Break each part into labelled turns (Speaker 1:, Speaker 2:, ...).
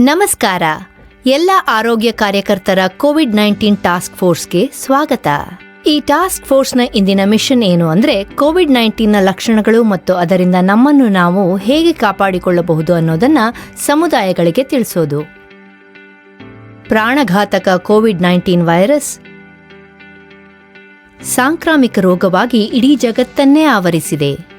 Speaker 1: ನಮಸ್ಕಾರ. ಎಲ್ಲ ಆರೋಗ್ಯ ಕಾರ್ಯಕರ್ತರ ಕೋವಿಡ್ ನೈನ್ಟೀನ್ ಟಾಸ್ಕ್ ಫೋರ್ಸ್ಗೆ ಸ್ವಾಗತ. ಈ ಟಾಸ್ಕ್ ಫೋರ್ಸ್ನ ಇಂದಿನ ಮಿಷನ್ ಏನು ಅಂದ್ರೆ ಕೋವಿಡ್ ನೈನ್ಟೀನ್ನ ಲಕ್ಷಣಗಳು ಮತ್ತು ಅದರಿಂದ ನಮ್ಮನ್ನು ನಾವು ಹೇಗೆ ಕಾಪಾಡಿಕೊಳ್ಳಬಹುದು ಅನ್ನೋದನ್ನ ಸಮುದಾಯಗಳಿಗೆ ತಿಳಿಸೋದು. ಪ್ರಾಣಘಾತಕ ಕೋವಿಡ್ ನೈನ್ಟೀನ್ ವೈರಸ್. ಸಾಂಕ್ರಾಮಿಕ ರೋಗವಾಗಿ ಇಡೀ ಜಗತ್ತನ್ನೇ ಆವರಿಸಿದೆ.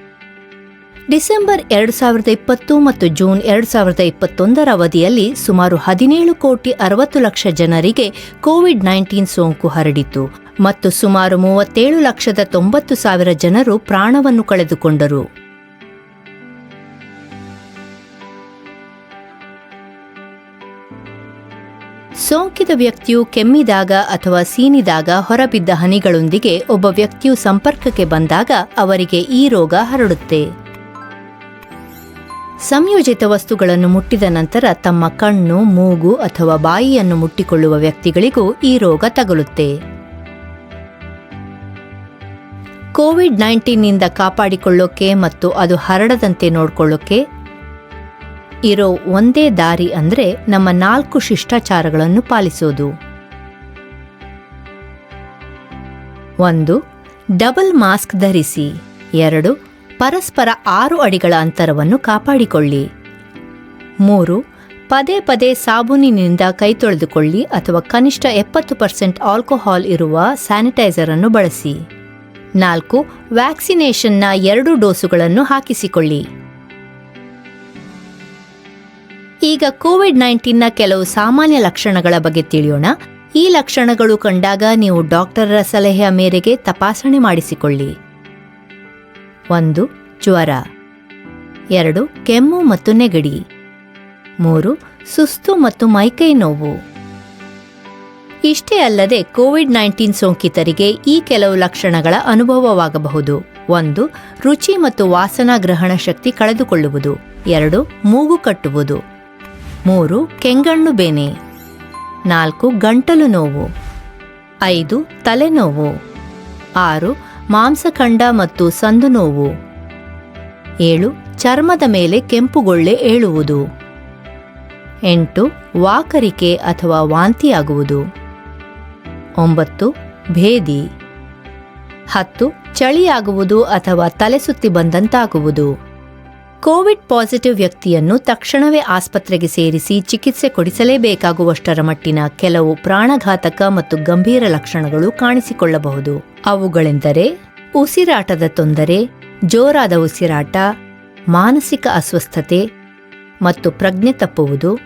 Speaker 1: ಡಿಸೆಂಬರ್ ಎರಡು ಸಾವಿರದ ಇಪ್ಪತ್ತು ಮತ್ತು ಜೂನ್ ಎರಡು ಸಾವಿರದ ಇಪ್ಪತ್ತೊಂದರ ಅವಧಿಯಲ್ಲಿ ಸುಮಾರು ಹದಿನೇಳು ಕೋಟಿ ಅರವತ್ತು ಲಕ್ಷ ಜನರಿಗೆ ಕೋವಿಡ್ ನೈನ್ಟೀನ್ ಸೋಂಕು ಹರಡಿತು ಮತ್ತು ಸುಮಾರು ಮೂವತ್ತೇಳು ಲಕ್ಷದ ತೊಂಬತ್ತು ಸಾವಿರ ಜನರು ಪ್ರಾಣವನ್ನು ಕಳೆದುಕೊಂಡರು. ಸೋಂಕಿತ ವ್ಯಕ್ತಿಯು ಕೆಮ್ಮಿದಾಗ ಅಥವಾ ಸೀನಿದಾಗ ಹೊರಬಿದ್ದ ಹನಿಗಳೊಂದಿಗೆ ಒಬ್ಬ ವ್ಯಕ್ತಿಯು ಸಂಪರ್ಕಕ್ಕೆ ಬಂದಾಗ ಅವರಿಗೆ ಈ ರೋಗ ಹರಡುತ್ತೆ. ಸಂಯೋಜಿತ ವಸ್ತುಗಳನ್ನು ಮುಟ್ಟಿದ ನಂತರ ತಮ್ಮ ಕಣ್ಣು, ಮೂಗು ಅಥವಾ ಬಾಯಿಯನ್ನು ಮುಟ್ಟಿಕೊಳ್ಳುವ ವ್ಯಕ್ತಿಗಳಿಗೂ ಈ ರೋಗ ತಗಲುತ್ತೆ. ಕೋವಿಡ್ ನೈನ್ಟೀನ್ನಿಂದ ಕಾಪಾಡಿಕೊಳ್ಳೋಕೆ ಮತ್ತು ಅದು ಹರಡದಂತೆ ನೋಡ್ಕೊಳ್ಳೋಕೆ ಇರೋ ಒಂದೇ ದಾರಿ ಅಂದ್ರೆ ನಮ್ಮ ನಾಲ್ಕು ಶಿಷ್ಟಾಚಾರಗಳನ್ನು ಪಾಲಿಸೋದು. ಒಂದು, ಡಬಲ್ ಮಾಸ್ಕ್ ಧರಿಸಿ. ಎರಡು ಪರಸ್ಪರ ಆರು ಅಡಿಗಳ ಅಂತರವನ್ನು ಕಾಪಾಡಿಕೊಳ್ಳಿ. ಮೂರು, ಪದೇ ಪದೇ ಸಾಬೂನಿನಿಂದ ಕೈ ತೊಳೆದುಕೊಳ್ಳಿ ಅಥವಾ ಕನಿಷ್ಠ ಎಪ್ಪತ್ತು ಪರ್ಸೆಂಟ್ ಆಲ್ಕೋಹಾಲ್ ಇರುವ ಸ್ಯಾನಿಟೈಸರ್ ಅನ್ನು ಬಳಸಿ. ನಾಲ್ಕು, ವ್ಯಾಕ್ಸಿನೇಷನ್ನ ಎರಡು ಡೋಸುಗಳನ್ನು ಹಾಕಿಸಿಕೊಳ್ಳಿ. ಈಗ ಕೋವಿಡ್ ನೈನ್ಟೀನ್ನ ಕೆಲವು ಸಾಮಾನ್ಯ ಲಕ್ಷಣಗಳ ಬಗ್ಗೆ ತಿಳಿಯೋಣ. ಈ ಲಕ್ಷಣಗಳು ಕಂಡಾಗ ನೀವು ಡಾಕ್ಟರರ ಸಲಹೆಯ ಮೇರೆಗೆ ತಪಾಸಣೆ ಮಾಡಿಸಿಕೊಳ್ಳಿ. ಒಂದು, ಜ್ವರ. ಎರಡು, ಕೆಮ್ಮು ಮತ್ತು ನೆಗಡಿ. ಮೂರು, ಸುಸ್ತು ಮತ್ತು ಮೈಕೈ ನೋವು. ಇಷ್ಟೇ ಅಲ್ಲದೆ ಕೋವಿಡ್ ನೈನ್ಟೀನ್ ಸೋಂಕಿತರಿಗೆ ಈ ಕೆಲವು ಲಕ್ಷಣಗಳ ಅನುಭವವಾಗಬಹುದು. ಒಂದು, ರುಚಿ ಮತ್ತು ವಾಸನಾ ಗ್ರಹಣ ಶಕ್ತಿ ಕಳೆದುಕೊಳ್ಳುವುದು. ಎರಡು, ಮೂಗು ಕಟ್ಟುವುದು. ಮೂರು, ಕೆಂಗಣ್ಣು ಬೇನೆ. ನಾಲ್ಕು, ಗಂಟಲು ನೋವು. ಐದು, ತಲೆನೋವು. ಆರು ಮಾಂಸಖಂಡ ಮತ್ತು ಸಂದು ನೋವು. ಏಳು, ಚರ್ಮದ ಮೇಲೆ ಕೆಂಪುಗೊಳ್ಳೆ ಏಳುವುದು. ಎಂಟು, ವಾಕರಿಕೆ ಅಥವಾ ವಾಂತಿಯಾಗುವುದು. ಒಂಬತ್ತು, ಭೇದಿ. ಹತ್ತು, ಚಳಿಯಾಗುವುದು ಅಥವಾ ತಲೆಸುತ್ತಿ ಬಂದಂತಾಗುವುದು. ಕೋವಿಡ್ ಪಾಸಿಟಿವ್ ವ್ಯಕ್ತಿಯನ್ನು ತಕ್ಷಣವೇ ಆಸ್ಪತ್ರೆಗೆ ಸೇರಿಸಿ ಚಿಕಿತ್ಸೆ ಕೊಡಿಸಲೇಬೇಕಾಗುವಷ್ಟರ ಮಟ್ಟಿನ ಕೆಲವು ಪ್ರಾಣಘಾತಕ ಮತ್ತು ಗಂಭೀರ ಲಕ್ಷಣಗಳು ಕಾಣಿಸಿಕೊಳ್ಳಬಹುದು. ಅವುಗಳೆಂದರೆ ಉಸಿರಾಟದ ತೊಂದರೆ, ಜೋರಾದ ಉಸಿರಾಟ, ಮಾನಸಿಕ ಅಸ್ವಸ್ಥತೆ ಮತ್ತು ಪ್ರಜ್ಞೆ ತಪ್ಪುವುದು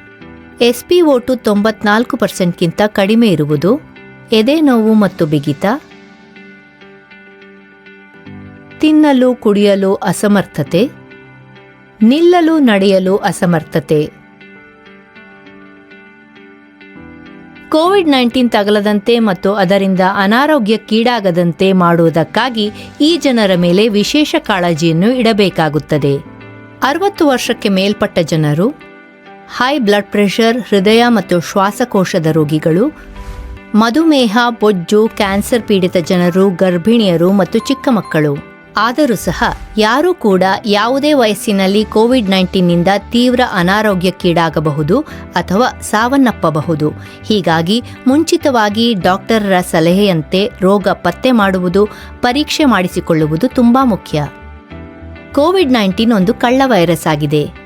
Speaker 1: ಎಸ್ಪಿಒಟು ತೊಂಬತ್ನಾಲ್ಕು ಪರ್ಸೆಂಟ್ಗಿಂತ ಕಡಿಮೆ ಇರುವುದು, ಎದೆ ನೋವು ಮತ್ತು ಬಿಗಿತ, ತಿನ್ನಲು ಕುಡಿಯಲು ಅಸಮರ್ಥತೆ ನಿಲ್ಲಲು ನಡೆಯಲು ಅಸಮರ್ಥತೆ. ಕೋವಿಡ್ ನೈನ್ಟೀನ್ ತಗಲದಂತೆ ಮತ್ತು ಅದರಿಂದ ಅನಾರೋಗ್ಯಕ್ಕೀಡಾಗದಂತೆ ಮಾಡುವುದಕ್ಕಾಗಿ ಈ ಜನರ ಮೇಲೆ ವಿಶೇಷ ಕಾಳಜಿಯನ್ನು ಇಡಬೇಕಾಗುತ್ತದೆ. ಅರವತ್ತು ವರ್ಷಕ್ಕೆ ಮೇಲ್ಪಟ್ಟ ಜನರು ಹೈ ಬ್ಲಡ್ ಪ್ರೆಷರ್ ಹೃದಯ ಮತ್ತು ಶ್ವಾಸಕೋಶದ ರೋಗಿಗಳು, ಮಧುಮೇಹ, ಬೊಜ್ಜು, ಕ್ಯಾನ್ಸರ್ ಪೀಡಿತ ಜನರು, ಗರ್ಭಿಣಿಯರು ಮತ್ತು ಚಿಕ್ಕ ಮಕ್ಕಳು. ಆದರೂ ಸಹ ಯಾರೂ ಕೂಡ ಯಾವುದೇ ವಯಸ್ಸಿನಲ್ಲಿ ಕೋವಿಡ್ ನೈನ್ಟೀನ್ನಿಂದ ತೀವ್ರ ಅನಾರೋಗ್ಯಕ್ಕೀಡಾಗಬಹುದು ಅಥವಾ ಸಾವನ್ನಪ್ಪಬಹುದು. ಹೀಗಾಗಿ ಮುಂಚಿತವಾಗಿ ಡಾಕ್ಟರರ ಸಲಹೆಯಂತೆ ರೋಗ ಪತ್ತೆ ಮಾಡುವುದು, ಪರೀಕ್ಷೆ ಮಾಡಿಸಿಕೊಳ್ಳುವುದು ತುಂಬಾ ಮುಖ್ಯ. ಕೋವಿಡ್ ನೈನ್ಟೀನ್ ಒಂದು ಕಳ್ಳ ವೈರಸ್ ಆಗಿದೆ.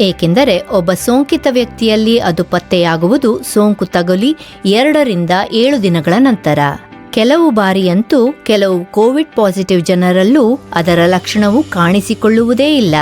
Speaker 1: ಏಕೆಂದರೆ ಒಬ್ಬ ಸೋಂಕಿತ ವ್ಯಕ್ತಿಯಲ್ಲಿ ಅದು ಪತ್ತೆಯಾಗುವುದು ಸೋಂಕು ತಗುಲಿ ಎರಡರಿಂದ ಏಳು ದಿನಗಳ ನಂತರ. ಕೆಲವು ಬಾರಿಯಂತೂ ಕೆಲವು ಕೋವಿಡ್ ಪಾಸಿಟಿವ್ ಜನರಲ್ಲೂ ಅದರ ಲಕ್ಷಣವು ಕಾಣಿಸಿಕೊಳ್ಳುವುದೇ ಇಲ್ಲ.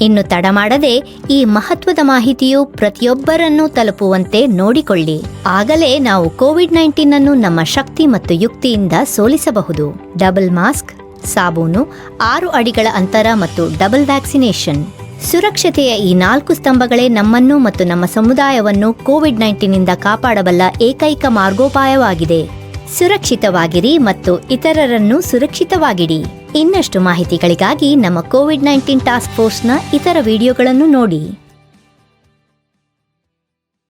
Speaker 1: ಇನ್ನು ತಡಮಾಡದೆ ಈ ಮಹತ್ವದ ಮಾಹಿತಿಯು ಪ್ರತಿಯೊಬ್ಬರನ್ನೂ ತಲುಪುವಂತೆ ನೋಡಿಕೊಳ್ಳಿ. ಆಗಲೇ ನಾವು ಕೋವಿಡ್ ನೈನ್ಟೀನ್ ಅನ್ನು ನಮ್ಮ ಶಕ್ತಿ ಮತ್ತು ಯುಕ್ತಿಯಿಂದ ಸೋಲಿಸಬಹುದು. ಡಬಲ್ ಮಾಸ್ಕ್, ಸಾಬೂನು, ಆರು ಅಡಿಗಳ ಅಂತರ ಮತ್ತು ಡಬಲ್ ವ್ಯಾಕ್ಸಿನೇಷನ್. ಸುರಕ್ಷತೆಯ ಈ ನಾಲ್ಕು ಸ್ತಂಭಗಳೇ ನಮ್ಮನ್ನು ಮತ್ತು ನಮ್ಮ ಸಮುದಾಯವನ್ನು ಕೋವಿಡ್ ನೈನ್ಟೀನಿಂದ ಕಾಪಾಡಬಲ್ಲ ಏಕೈಕ ಮಾರ್ಗೋಪಾಯವಾಗಿದೆ. ಸುರಕ್ಷಿತವಾಗಿರಿ ಮತ್ತು ಇತರರನ್ನು ಸುರಕ್ಷಿತವಾಗಿಡಿ. ಇನ್ನಷ್ಟು ಮಾಹಿತಿಗಳಿಗಾಗಿ ನಮ್ಮ ಕೋವಿಡ್ ನೈನ್ಟೀನ್ ಟಾಸ್ಕ್ ಫೋರ್ಸ್ನ ಇತರ ವಿಡಿಯೋಗಳನ್ನು ನೋಡಿ.